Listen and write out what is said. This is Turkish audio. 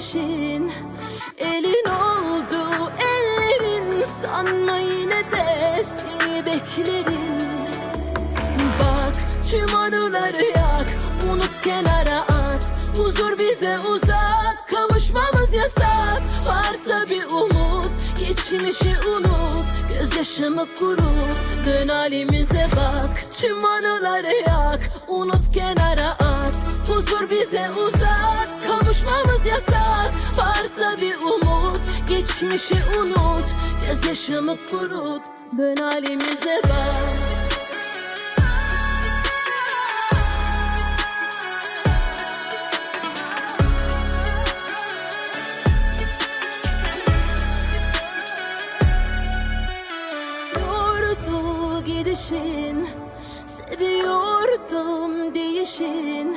Değişin Elin oldu ellerin. Sanma yine de seni beklerim. Bak tüm anıları yak. Unut kenara at. Huzur bize uzak. Kavuşmamız yasak. Varsa bir umut Geçmişi unut. Gözyaşımı kurut. Dön halimize bak. Tüm anıları yak. Unut kenara at. Huzur bize uzak yasak. Varsa bir umut Geçmişi unut. Gözyaşımı kurut Dön halimize bak. Yordu gidişin Seviyordum değişin